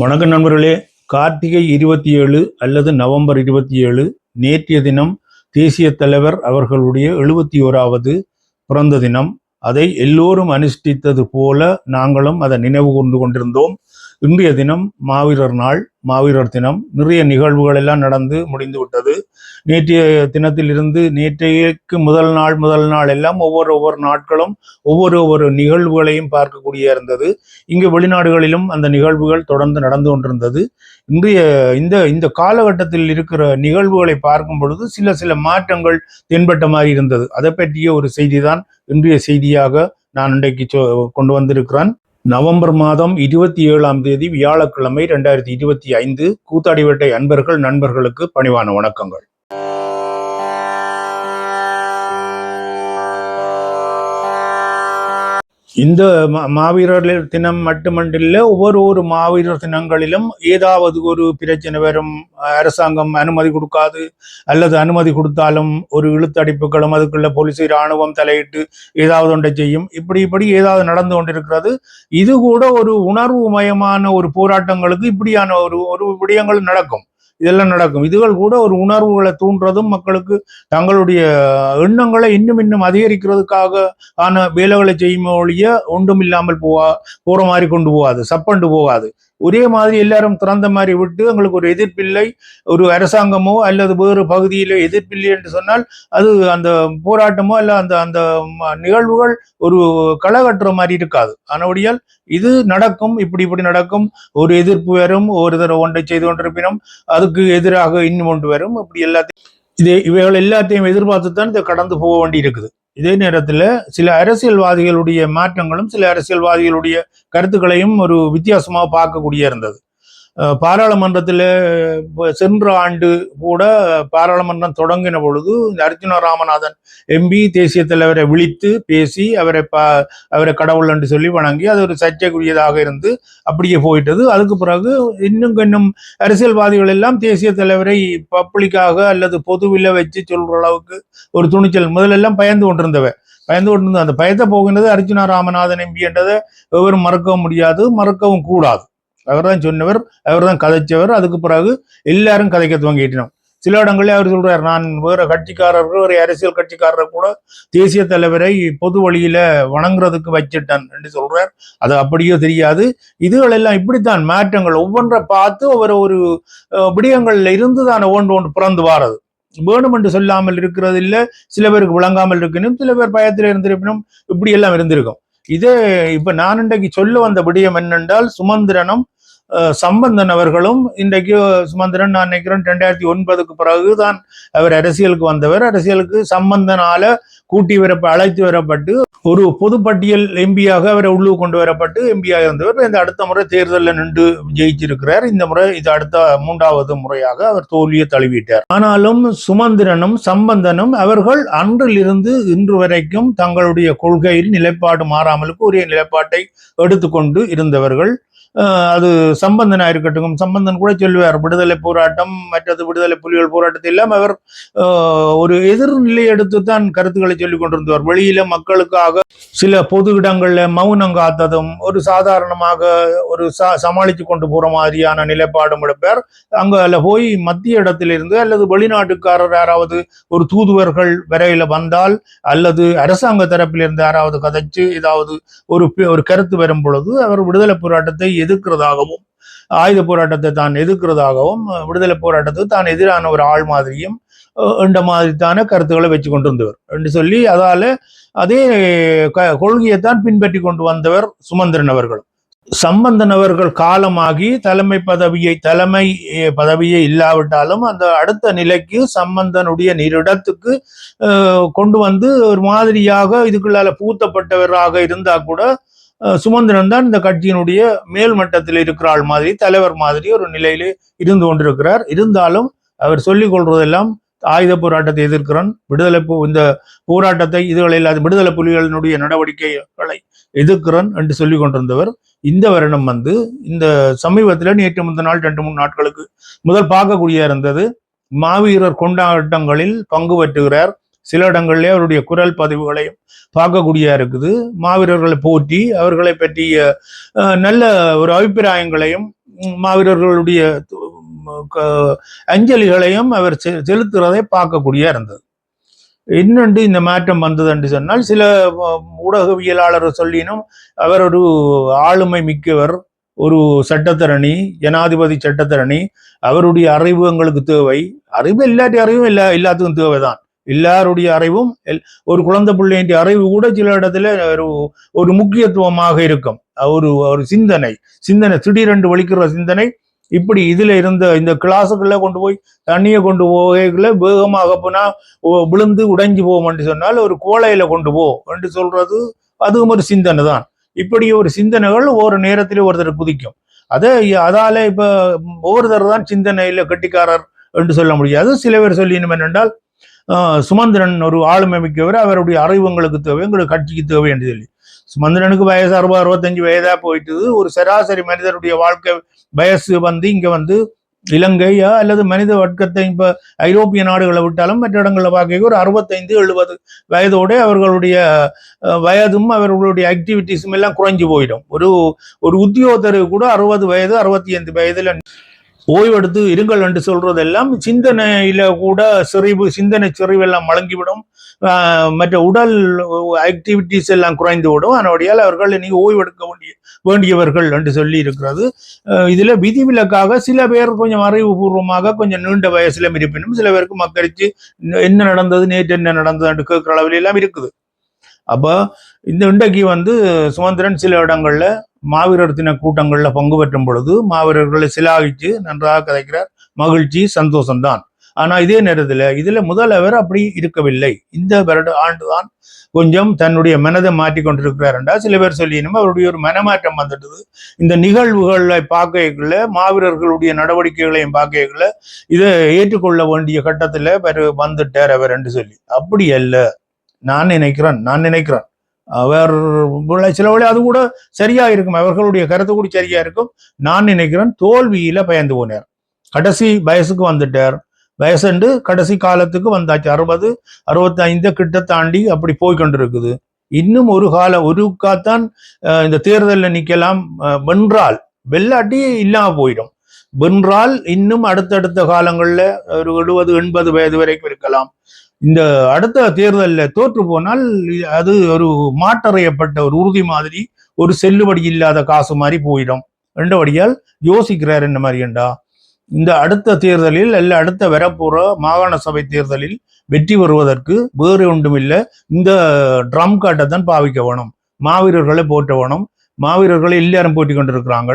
வணக்கம் நண்பர்களே கார்த்திகை இருபத்தி ஏழு அல்லது நவம்பர் இருபத்தி ஏழு நேற்றைய தினம் தேசிய தலைவர் அவர்களுடைய எழுபத்தி ஓராவது பிறந்த தினம். அதை எல்லோரும் அனுஷ்டித்தது போல நாங்களும் அதை நினைவு கூர்ந்து கொண்டிருந்தோம். இன்றைய தினம் மாவீரர் நாள் மாவீரர் தினம். நிறைய நிகழ்வுகள் எல்லாம் நடந்து முடிந்து விட்டது நேற்றைய தினத்திலிருந்து நேற்றைக்கு முதல் நாள் முதல் நாள் எல்லாம் ஒவ்வொரு ஒவ்வொரு நாட்களும் ஒவ்வொரு ஒவ்வொரு நிகழ்வுகளையும் பார்க்கக்கூடிய இருந்தது. இங்கு வெளிநாடுகளிலும் அந்த நிகழ்வுகள் தொடர்ந்து நடந்து கொண்டிருந்தது. இன்றைய இந்த இந்த காலகட்டத்தில் இருக்கிற நிகழ்வுகளை பார்க்கும் பொழுது சில சில மாற்றங்கள் தென்பட்ட மாதிரி இருந்தது. அதை பற்றிய ஒரு செய்தி தான் இன்றைய செய்தியாக நான் இன்றைக்கு சொ- கொண்டு வந்திருக்கிறேன். நவம்பர் மாதம் இருபத்தி ஏழாம் தேதி வியாழக்கிழமை ரெண்டாயிரத்தி இருபத்தி ஐந்து கூத்தாடிவேட்டை அன்பர்கள் நண்பர்களுக்கு பணிவான வணக்கங்கள். இந்த மா- மாவீரர் தினம் மட்டுமன்றில்ல ஒவ்வொரு ஒரு மாவீரர் தினங்களிலும் ஏதாவது ஒரு பிரச்சனை வரும் அரசாங்கம் அனுமதி கொடுக்காது அல்லது அனுமதி கொடுத்தாலும் ஒரு இழுத்தடிப்புகளும் அதுக்குள்ள போலீஸ் இராணுவம் தலையிட்டு ஏதாவது ஒன்றை செய்யும். இப்படி இப்படி ஏதாவது நடந்து கொண்டிருக்கிறது. இது கூட ஒரு உணர்வு மயமான ஒரு போராட்டங்களுக்கு இப்படியான ஒரு ஒரு விடயங்கள் நடக்கும். இதெல்லாம் நடக்கும். இதுகள் கூட ஒரு உணர்வுகளை தூண்டுறதும் மக்களுக்கு தங்களுடைய எண்ணங்களை இன்னும் இன்னும் அதிகரிக்கிறதுக்காக ஆன வேலைகளை செய்யும் ஒழிய ஒன்றும் இல்லாமல் போவா போற மாதிரி கொண்டு போகாது. சப்பண்டு போகாது. ஒரே மாதிரி எல்லாரும் திறந்த மாதிரி விட்டு உங்களுக்கு ஒரு எதிர்ப்பில்லை. ஒரு அரசாங்கமோ அல்லது வேறு பகுதியில எதிர்ப்பில்லை என்று சொன்னால் அது அந்த போராட்டமோ அல்ல அந்த அந்த நிகழ்வுகள் ஒரு களை கட்டுற மாதிரி இருக்காது. ஆனபடியால் இது நடக்கும் இப்படி இப்படி நடக்கும். ஒரு எதிர்ப்பு வரும் ஒரு தடவை ஒன்றை செய்து கொண்டிருப்பினும் அதுக்கு எதிராக இன்னும் ஒன்று வரும். இப்படி எல்லாத்தையும் இது இவைகள் எல்லாத்தையும் எதிர்பார்த்து தான் இதை கடந்து போக வேண்டி இருக்குது இதே நேரத்தில் சில அரசியல்வாதிகளுடைய மாற்றங்களும் சில அரசியல்வாதிகளுடைய கருத்துக்களையும் ஒரு வித்தியாசமாக பார்க்கக்கூடிய இருந்தது. பாராளுமன்றத்தில் சென்ற ஆண்டு கூட பாராளுமன்றம் தொடங்கின பொழுது இந்த அர்ஜுன ராமநாதன் எம்பி தேசிய தலைவரை விழித்து பேசி அவரை ப அவரை கடவுள் என்று சொல்லி வணங்கி அது ஒரு சர்ச்சைக்குரியதாக இருந்து அப்படியே போயிட்டது. அதுக்கு பிறகு இன்னும் இன்னும் அரசியல்வாதிகள் எல்லாம் தேசிய தலைவரை பப்ளிக்காக அல்லது பொதுவில் வச்சு சொல்ற அளவுக்கு ஒரு துணிச்சல். முதலெல்லாம் பயந்து கொண்டிருந்தவை பயந்து கொண்டிருந்த அந்த பயத்தை போகின்றது அர்ஜுனா ராமநாதன் எம்பி என்றதை எவரும் மறக்கவும் முடியாது மறக்கவும் கூடாது. அவர்தான் சொன்னவர் அவர் தான் கதைச்சவர். அதுக்கு பிறகு எல்லாரும் கதைக்க துவங்கிட்டோம். சில இடங்களில் அவர் சொல்றார் நான் வேற கட்சிக்காரர்கள் ஒரு அரசியல் கட்சிக்காரர் கூட தேசிய தலைவரை பொது வழியில வணங்குறதுக்கு வச்சிட்டேன் என்று சொல்றார். அது அப்படியோ தெரியாது. இதுகள் எல்லாம் இப்படித்தான். மாற்றங்கள் ஒவ்வொன்றை பார்த்து ஒவ்வொரு ஒரு விடயங்கள்ல இருந்து தான் ஒன்று ஒன்று பிறந்து வாரது. வேணும் என்று சொல்லாமல் இருக்கிறது இல்ல சில பேருக்கு விளங்காமல் இருக்கணும் சில பேர் பயத்தில் இருந்திருப்பினும் இப்படி எல்லாம் இருந்திருக்கும். இதே இப்ப நான் இன்றைக்கு சொல்ல வந்த விடயம் என்னென்றால் சுமந்திரனும் அஹ், சம்பந்தன் அவர்களும் இன்றைக்கு சுமந்திரன் நான் நினைக்கிறேன் ரெண்டாயிரத்தி ஒன்பதுக்கு பிறகுதான் அவர் அரசியலுக்கு வந்தவர். அரசியலுக்கு சம்பந்தனால கூட்டி வரப்ப அழைத்து வரப்பட்டு ஒரு பொதுப்பட்டியல் எம்பியாக அவரை உள்ளு கொண்டு வரப்பட்டு எம்பியாக வந்தவர் இந்த அடுத்த முறை தேர்தலில் நின்று ஜெயிச்சிருக்கிறார். இந்த முறை இது அடுத்த மூன்றாவது முறையாக அவர் தோல்வியை தழுவிட்டார். ஆனாலும் சுமந்திரனும் சம்பந்தனும் அவர்கள் அன்றிலிருந்து இன்று வரைக்கும் தங்களுடைய கொள்கையில் நிலைப்பாடு மாறாமலுக்கு ஒரே நிலைப்பாட்டை எடுத்துக்கொண்டு இருந்தவர்கள். அது சம்பந்தனாக இருக்கட்டும் சம்பந்தன் கூட சொல்லுவார் விடுதலை போராட்டம் மற்றது விடுதலை புலிகள் போராட்டத்தை எல்லாம் அவர் ஒரு எதிர்நிலை எடுத்து தான் கருத்துக்களை சொல்லிக் கொண்டிருந்தவர் வெளியில மக்களுக்காக சில பொது இடங்கள்ல மௌனம் காத்ததும் ஒரு சாதாரணமாக ஒரு ச சமாளித்து கொண்டு போற மாதிரியான நிலைப்பாடும் எடுப்பார். அங்க அல்ல போய் மத்திய இடத்திலிருந்து அல்லது வெளிநாட்டுக்காரர் யாராவது ஒரு தூதுவர்கள் வரையில வந்தால் அல்லது அரசாங்க தரப்பிலிருந்து யாராவது கதைச்சு ஏதாவது ஒரு ஒரு கருத்து வரும் பொழுது அவர் விடுதலை போராட்டத்தை எதிர்க்கிறதாகவும் ஆயுத போராட்டத்தை தான் எதிர்க்கிறதாகவும் விடுதலை போராட்டத்துக்கு தான் எதிரான ஒரு ஆள் மாதிரியும் இந்த மாதிரித்தான கருத்துக்களை வச்சு கொண்டிருந்தவர். என்று சொல்லி அதால அதே கொள்கையைத்தான் பின்பற்றி கொண்டு வந்தவர் சுமந்திரன் அவர்கள். சம்பந்தன் அவர்கள் காலமாகி தலைமை பதவியை தலைமை பதவியை இல்லாவிட்டாலும் அந்த அடுத்த நிலைக்கு சம்பந்தனுடைய நிரிடத்துக்கு கொண்டு வந்து ஒரு மாதிரியாக இதுக்குள்ளால பூத்தப்பட்டவராக இருந்தா கூட சுமந்திரன் தான் இந்த கட்சியினுடைய மேல் மட்டத்தில் இருக்கிற ஆள் மாதிரி தலைவர் மாதிரி ஒரு நிலையிலே இருந்து கொண்டிருக்கிறார். இருந்தாலும் அவர் சொல்லிக் கொள்வதெல்லாம் ஆயுத போராட்டத்தை எதிர்க்கிறான். விடுதலை இந்த போராட்டத்தை இதுகளை இல்லாத விடுதலை புலிகளினுடைய நடவடிக்கைகளை எதிர்க்கிறான் என்று சொல்லிக் கொண்டிருந்தவர். இந்த வருடம் வந்து இந்த சமீபத்தில் நேற்று முந்த நாள் ரெண்டு மூணு நாட்களுக்கு முதல் பார்க்கக்கூடிய இருந்தது. மாவீரர் கொண்டாட்டங்களில் பங்கு பெற்றுகிறார். சில இடங்களிலே அவருடைய குரல் பதிவுகளையும் பார்க்கக்கூடிய இருக்குது. மாவீரர்களை போற்றி அவர்களை பற்றிய நல்ல ஒரு அபிப்பிராயங்களையும் மாவீரர்களுடைய க- அஞ்சலிகளையும் அவர் செ- செலுத்துறதை பார்க்கக்கூடிய இருந்தது. இன்னொன்று இந்த மாற்றம் வந்தது என்று சொன்னால் சில ஊடகவியலாளர் சொல்லினும் அவர் ஒரு ஆளுமை மிக்கவர் ஒரு சட்டத்தரணி ஜனாதிபதி சட்டத்தரணி அவருடைய அறிவு எங்களுக்கு தேவை. அறிவு இல்லாட்டி அறிவும் இல்லை எல்லாத்துக்கும் தேவைதான். எல்லாருடைய அறிவும் எல்- ஒரு குழந்தை பிள்ளையின் அறிவு கூட சில இடத்துல ஒரு ஒரு முக்கியத்துவமாக இருக்கும். ஒரு ஒரு சிந்தனை. சிந்தனை திடீரென்று வலிக்கிற சிந்தனை. இப்படி இதுல இருந்த இந்த கிளாஸுக்குள்ள கொண்டு போய் தண்ணியை கொண்டு போகல வேகமாக போனா ஓ- விழுந்து உடைஞ்சு போவோம் என்று சொன்னால் ஒரு கோலையில கொண்டு போ என்று சொல்றது அதுவும் ஒரு சிந்தனை தான். இப்படி ஒரு சிந்தனைகள் ஒரு நேரத்தில் ஒருத்தர் குதிக்கும். அதை அதால இப்ப ஒவ்வொருத்தர் தான் சிந்தனையில கட்டிக்காரர் என்று சொல்ல முடியாது. சில பேர் சொல்லினும் என்னென்றால் சுமந்திரன் ஒரு ஆளுமை மிக்கவர் அவருடைய அறிவு எங்களுக்கு தேவை எங்களுக்கு கட்சிக்கு தேவை என்று சொல்லி. சுமந்திரனுக்கு வயசு அறுபது அறுபத்தஞ்சு வயதா போயிட்டுது. ஒரு சராசரி மனிதருடைய வாழ்க்கை வயசு வந்து இங்க வந்து இலங்கையா அல்லது மனித வர்க்கத்தை இப்ப ஐரோப்பிய நாடுகளை விட்டாலும் மற்ற இடங்களில் பார்க்க ஒரு அறுபத்தைந்து எழுபது வயதோட அவர்களுடைய வயதும் அவர்களுடைய ஆக்டிவிட்டிஸும் எல்லாம் குறைஞ்சு போயிடும். ஒரு ஒரு உத்தியோகத்தருக்கு கூட அறுபது வயது அறுபத்தி ஐந்து வயதுல ஓய்வெடுத்து இருங்கள் என்று சொல்றதெல்லாம் சிந்தனையில கூட செறிவு சிந்தனை செறிவு எல்லாம் மழங்கிவிடும் மற்ற உடல் ஆக்டிவிட்டிஸ் எல்லாம் குறைந்து விடும் அதனுடையால் அவர்கள் நீங்க ஓய்வெடுக்க வேண்டிய வேண்டியவர்கள் என்று சொல்லி இருக்கிறது. இதுல விதிவிலக்காக சில பேர் கொஞ்சம் அறிவுபூர்வமாக கொஞ்சம் நீண்ட வயசுல இருப்பினும் சில பேருக்கு மக்கரிச்சு என்ன நடந்தது நேற்று என்ன நடந்தது என்று கேட்கிற அளவில் எல்லாம் இருக்குது. அப்போ இந்த இன்றைக்கு வந்து சுமந்திரன் சில இடங்கள்ல மாவீரர் தின கூட்டங்களில் பங்கு பெற்றும் பொழுது மாவீரர்களை சிலாகிச்சு நன்றாக கதைக்கிறார். மகிழ்ச்சி சந்தோஷம்தான். ஆனா இதே நேரத்தில் இதுல முதல்வர் அப்படி இருக்கவில்லை. இந்த வருட ஆண்டுதான் கொஞ்சம் தன்னுடைய மனதை மாற்றி கொண்டிருக்கிறார் என்றால் சில பேர் சொல்லினும் அவருடைய ஒரு மனமாற்றம் வந்துட்டது. இந்த நிகழ்வுகளை பார்க்கக்குள்ள மாவீரர்களுடைய நடவடிக்கைகளையும் பார்க்கக்குள்ள இதை ஏற்றுக்கொள்ள வேண்டிய கட்டத்துல பிறகு வந்துட்டார் அவர் என்று சொல்லி. அப்படி அல்ல. நான் நினைக்கிறேன் நான் நினைக்கிறேன். அவர் சில வழி அது கூட சரியா இருக்கும். அவர்களுடைய கருத்து கூட சரியா இருக்கும். நான் நினைக்கிறேன் தோல்வியில பயந்து போனார். கடைசி வயசுக்கு வந்துட்டார். வயசுண்டு கடைசி காலத்துக்கு வந்தாச்சு. அறுபது அறுபத்தி ஐந்து கிட்ட தாண்டி அப்படி போய்கொண்டிருக்குது இன்னும் ஒரு கால ஒரு காத்தான் இந்த தேர்தலில் நிக்கலாம் வென்றால் வெள்ளாட்டி இல்லாம போயிடும். வென்றால் இன்னும் அடுத்தடுத்த காலங்கள்ல ஒரு எழுபது எண்பது வயது வரைக்கும் இருக்கலாம். இந்த அடுத்த தேர்தலில் தோற்று போனால் அது ஒரு மாற்றறையப்பட்ட ஒரு உறுதி மாதிரி ஒரு செல்லுபடி இல்லாத காசு மாதிரி போயிடும். ரெண்டபடியால் யோசிக்கிறார் என்ன மாதிரிண்டா இந்த அடுத்த தேர்தலில் அல்ல அடுத்த வரப்போற மாகாண சபை தேர்தலில் வெற்றி பெறுவதற்கு வேறு ஒன்றும் இல்லை இந்த ட்ரம் காட்டை தான் பாவிக்க வேணும். மாவீரர்களை போட்ட வேணும். மாவீரர்களை எல்லாரும் போட்டி கொண்டிருக்கிறாங்க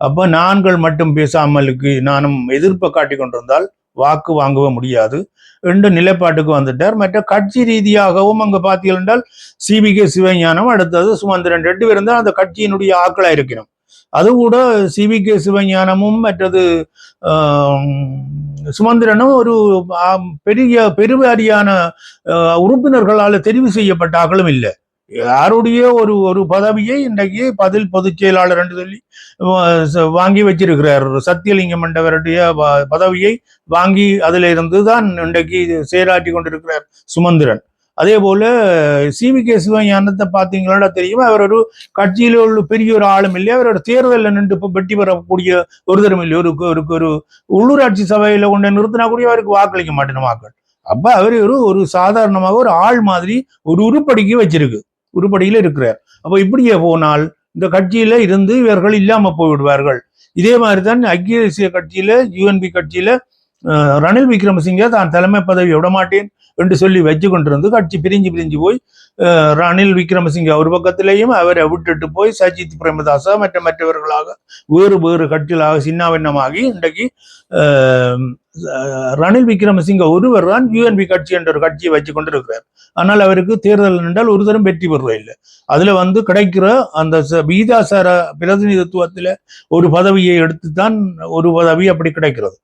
அப்போ நான்கள் மட்டும் பேசாமலுக்கு நானும் எதிர்ப்பை காட்டி கொண்டிருந்தால் வாக்கு வாங்கவே முடியாது. ரெண்டு நிலைப்பாட்டுக்கு வந்துட்டார். மற்ற கட்சி ரீதியாகவும் அங்கே பார்த்தீர்கள் என்றால் சிபிகே சிவஞானம் அடுத்தது சுமந்திரன் ரெண்டு பேரும் தான் அந்த கட்சியினுடைய ஆக்களாக இருக்கணும் அது கூட சிபிகே சிவஞானமும் மற்றது சுமந்திரனும் ஒரு பெரிய பெருவாரியான உறுப்பினர்களால் தெரிவு செய்யப்பட்ட ஆக்களும் இல்லை. யாருடைய ஒரு ஒரு பதவியை இன்றைக்கு பதில் பொதுச் செயலாளர் என்று சொல்லி வாங்கி வச்சிருக்கிறார். சத்தியலிங்கம் என்றவருடைய பதவியை வாங்கி அதுல இருந்து தான் இன்றைக்கு செயலாற்றி கொண்டிருக்கிறார் சுமந்திரன். அதே போல சி. வி. கே. சிவஞானத்தை பார்த்தீங்களா தெரியும்? அவர் ஒரு கட்சியில உள்ள பெரிய ஒரு ஆளும் இல்லை. அவரோட தேர்தலில் நின்று இப்போ வெற்றி பெறக்கூடிய ஒருத்தரும் இல்லை. ஒரு ஒரு ஒரு உள்ளூராட்சி சபையில கொண்டு நிறுத்தினா கூட அவருக்கு வாக்களிக்க மாட்டேன் மக்கள் அப்ப அவர் ஒரு ஒரு சாதாரணமாக ஒரு ஆள் மாதிரி ஒரு உருப்படிக்கு வச்சிருக்கு. உருப்படியில் இருக்கிறார். அப்போ இப்படியே போனால் இந்த கட்சியில இருந்து இவர்கள் இல்லாம போய்விடுவார்கள். இதே மாதிரி தான் ஐக்கிய தேசிய கட்சியில யூஎன்பி கட்சியில ரணில் விக்ரமசிங்க தான் தலைமை பதவி விட மாட்டேன் என்று சொல்லி வச்சு கொண்டிருந்து கட்சி பிரிஞ்சு பிரிஞ்சு போய் ரணில் விக்ரமசிங்க ஒரு பக்கத்திலேயும் அவரை விட்டுட்டு போய் சஜித் பிரேமதாசா மற்ற மற்றவர்களாக வேறு வேறு கட்சிகளாக சின்னாவின்னமாகி இன்றைக்கு ரணில் விக்ரமசிங்க ஒருவர் தான் யூஎன்பி கட்சி என்ற ஒரு கட்சியை வச்சு கொண்டிருக்கிறார். ஆனால் அவருக்கு தேர்தல் நின்றால் ஒரு தரம் வெற்றி பெறுவதில்லை அதுல வந்து கிடைக்கிற அந்த ச- விகிதாசார பிரதிநிதித்துவத்துல ஒரு பதவியை எடுத்துத்தான் ஒரு பதவி அப்படி கிடைக்கிறது.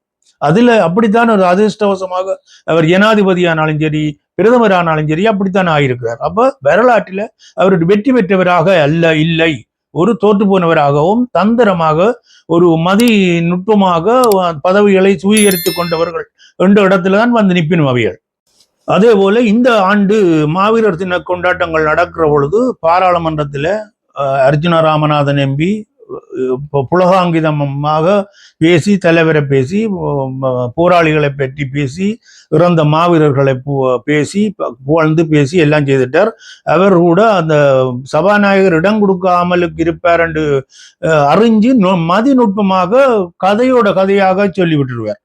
அதுல அப்படித்தான் ஒரு அதிர்ஷ்டவசமாக அவர் ஜனாதிபதியானாலும் சரி பிரதமர் ஆனாலும் சரி அப்படித்தான் ஆயிருக்கிறார் அப்ப வரலாற்றில அவர் வெற்றி பெற்றவராக அல்ல இல்லை. ஒரு தோற்று போனவராகவும் தந்திரமாக ஒரு மதி நுட்பமாக பதவிகளை சுவீகரித்து கொண்டவர்கள் என்ற இடத்துல தான் வந்து நிற்பினும் அவைகள். அதே போல இந்த ஆண்டு மாவீரர் தின கொண்டாட்டங்கள் நடக்கிற பொழுது பாராளுமன்றத்தில் அஹ், அர்ஜுன ராமநாதன் எம்பி புலகாங்கிதமாக பேசி தலைவரை பேசி போராளிகளை பற்றி பேசி இறந்த மாவீரர்களை பு- பேசி புகழ்ந்து பேசி எல்லாம் செய்துட்டார். அவர் கூட அந்த சபாநாயகர் இடம் கொடுக்காமலுக்கு இருப்பார் என்று அறிஞ்சு நு- மதிநுட்பமாக கதையோட கதையாக சொல்லி விட்டுருவார்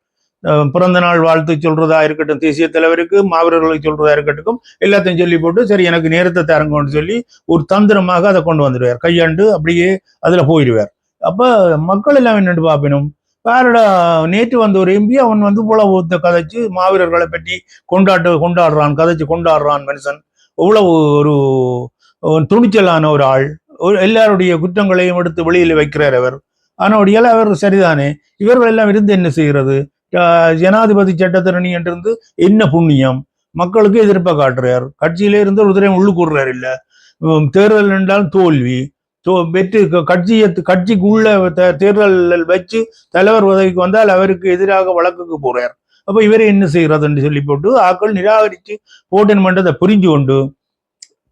பிறந்த நாள் வாழ்த்து சொல்றதா இருக்கட்டும் தேசிய தலைவருக்கு மாவீரர்களுக்கு சொல்றதா இருக்கட்டும் எல்லாத்தையும் சொல்லி போட்டு சரி எனக்கு நேரத்தை தரங்கன்னு சொல்லி ஒரு தந்திரமாக அதை கொண்டு வந்துடுவார். கையாண்டு அப்படியே அதுல போயிடுவார். அப்ப மக்கள் எல்லாம் என்னென்று பாப்பினும் வேறடா நேற்று வந்த ஒரு எம்பி அவன் வந்து இவ்வளவு ஊத்த கதைச்சு மாவீரர்களை பற்றி கொண்டாட்டு கொண்டாடுறான் கதைச்சு கொண்டாடுறான் மனுஷன். இவ்வளவு ஒரு துணிச்சலான ஒரு ஆள். ஒரு எல்லாருடைய குற்றங்களையும் எடுத்து வெளியில வைக்கிறார் அவர். ஆனால் அவர் சரிதானே? இவர்கள் எல்லாம் இருந்து என்ன செய்கிறது? ஜனாதிபதி சட்டத்திரணி என்றிருந்து என்ன புண்ணியம்? மக்களுக்கு எதிர்ப்பை காட்டுறார். கட்சியிலே இருந்து ஒரு தடவை உள்ளுக்குறார் இல்ல தேர்தல் என்றால் தோல்வி. வெற்றி க- கட்சியை கட்சிக்கு உள்ள தேர்தல் வச்சு தலைவர் உதவிக்கு வந்தால் அவருக்கு எதிராக வழக்குக்கு போறார். அப்போ இவரை என்ன செய்கிறதுன்னு சொல்லி போட்டு ஆக்கள் நிராகரித்து போட்டின் மன்றத்தை புரிஞ்சு கொண்டு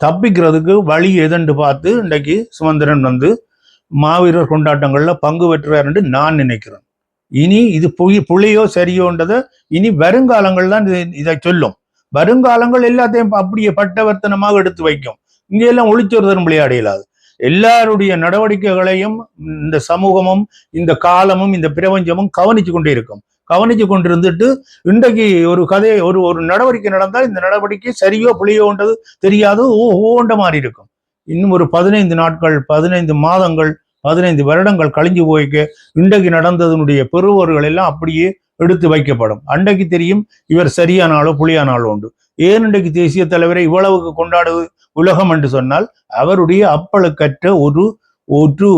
தப்பிக்கிறதுக்கு வழி எதுன்னு பார்த்து இன்றைக்கு சுமந்திரன் வந்து மாவீரர் கொண்டாட்டங்களில் பங்கு பெற்றுறார் என்று நான் நினைக்கிறேன். இனி இது புகி புளியோ சரியோன்றதை இனி வருங்காலங்கள் தான் இதை சொல்லும் வருங்காலங்கள் எல்லாத்தையும் அப்படியே பட்டவர்த்தனமாக எடுத்து வைக்கும் இங்கெல்லாம் ஒளிச்சொருதரும் விளையாடியலாது எல்லாருடைய நடவடிக்கைகளையும் இந்த சமூகமும் இந்த காலமும் இந்த பிரபஞ்சமும் கவனிச்சு கொண்டே இருக்கும் கவனிச்சு கொண்டிருந்துட்டு இன்றைக்கு ஒரு கதை ஒரு ஒரு நடவடிக்கை நடந்தால் இந்த நடவடிக்கை சரியோ புளியோன்றது தெரியாது ஓ ஓண்ட மாதிரி இருக்கும் இன்னும் ஒரு பதினைந்து நாட்கள் பதினைந்து மாதங்கள் பதினைந்து வருடங்கள் கழிஞ்சு போய்க்க இன்றைக்கு நடந்ததனுடைய பெறுவர்கள் எல்லாம் அப்படியே எடுத்து வைக்கப்படும். அன்றைக்கு தெரியும் இவர் சரியான ஆளோ புலியான ஆளோ உண்டு. ஏன் இன்றைக்கு தேசிய தலைவரை இவ்வளவுக்கு கொண்டாடுவது உலகம் என்று சொன்னால் அவருடைய அப்பழுக்கற்ற ஒரு ஒரு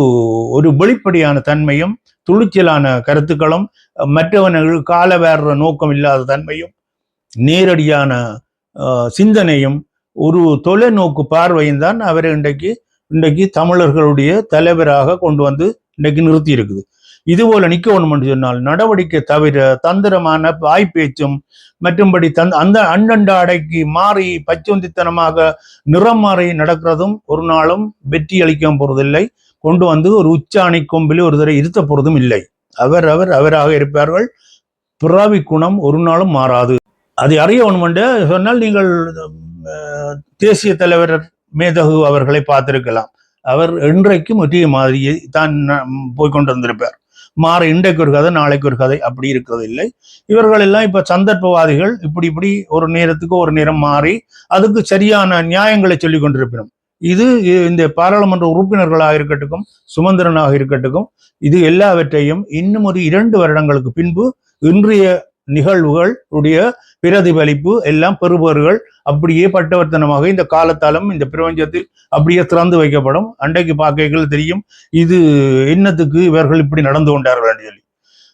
ஒரு வெளிப்படையான தன்மையும் துணிச்சலான கருத்துக்களும் மற்றவனுக்கு கால வேற நோக்கம் இல்லாத தன்மையும் நேரடியான சிந்தனையும் ஒரு தொலைநோக்கு பார்வையும் தான் அவரை இன்றைக்கு இன்றைக்கு தமிழர்களுடைய தலைவராக கொண்டு வந்து இன்றைக்கு நிறுத்தி இருக்குது இது போல நிக்கணும் என்று சொன்னால் நடவடிக்கை தவிர தந்திரமான வாய்ப்பேச்சும் மற்றும்படி தந் அந்த அண்டண்ட அடைக்கு மாறி பச்சொந்தித்தனமாக நிறம் மாறி நடக்கிறதும் ஒரு நாளும் வெற்றி அளிக்க போறதில்லை. கொண்டு வந்து ஒரு உச்சாணி கொம்பிலே ஒரு தடவை இருத்த போறதும் இல்லை. அவர் அவர் அவராக இருப்பார்கள். பிறவி குணம் ஒரு நாளும் மாறாது. அதை அறிய வேணும் சொன்னால் நீங்கள் தேசிய தலைவர் மேதகு அவர்களை பார்த்திருக்கலாம். அவர் இன்றைக்கும் ஒற்றிய மாதிரியை தான் போய்கொண்டு வந்திருப்பார் மாற இன்றைக்கு ஒரு கதை நாளைக்கு ஒரு கதை அப்படி இருக்கிறது இல்லை இவர்கள் எல்லாம் இப்ப சந்தர்ப்பவாதிகள் இப்படி இப்படி ஒரு நேரத்துக்கு ஒரு நேரம் மாறி அதுக்கு சரியான நியாயங்களை சொல்லி கொண்டிருப்பினோம். இது இந்த பாராளுமன்ற உறுப்பினர்களாக இருக்கட்டும் சுமந்திரனாக இருக்கட்டும் இது எல்லாவற்றையும் இன்னும் ஒரு இரண்டு வருடங்களுக்கு பின்பு இன்றைய நிகழ்வுகள் உடைய பிரதிபலிப்பு எல்லாம் பெறுபவர்கள். அப்படியே பட்டவர்த்தனமாக இந்த காலத்தாலும் இந்த பிரபஞ்சத்தில் அப்படியே திறந்து வைக்கப்படும். அன்றைக்கு பார்க்கைகள் தெரியும் இது என்னத்துக்கு இவர்கள் இப்படி நடந்து கொண்டார்கள் என்று சொல்லி.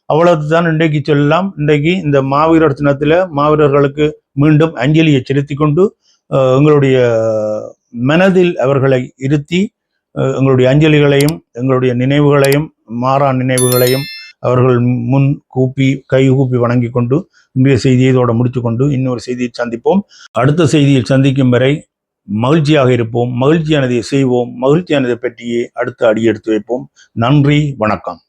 அவ்வளவுதான் இன்றைக்கு சொல்லலாம். இன்றைக்கு இந்த மாவீரர் தினத்தில் மாவீரர்களுக்கு மீண்டும் அஞ்சலியை செலுத்தி கொண்டு எங்களுடைய மனதில் அவர்களை இருத்தி எங்களுடைய அஞ்சலிகளையும் எங்களுடைய நினைவுகளையும் மாறா நினைவுகளையும் அவர்கள் முன் கூப்பி கை கூப்பி வணங்கி கொண்டு இன்றைய செய்தியை இதோட முடித்துக்கொண்டு இன்னொரு செய்தியை சந்திப்போம். அடுத்த செய்தியில் சந்திக்கும் வரை மகிழ்ச்சியாக இருப்போம். மகிழ்ச்சியானதை செய்வோம். மகிழ்ச்சியானதை பற்றியே அடுத்த அடி எடுத்து வைப்போம். நன்றி வணக்கம்.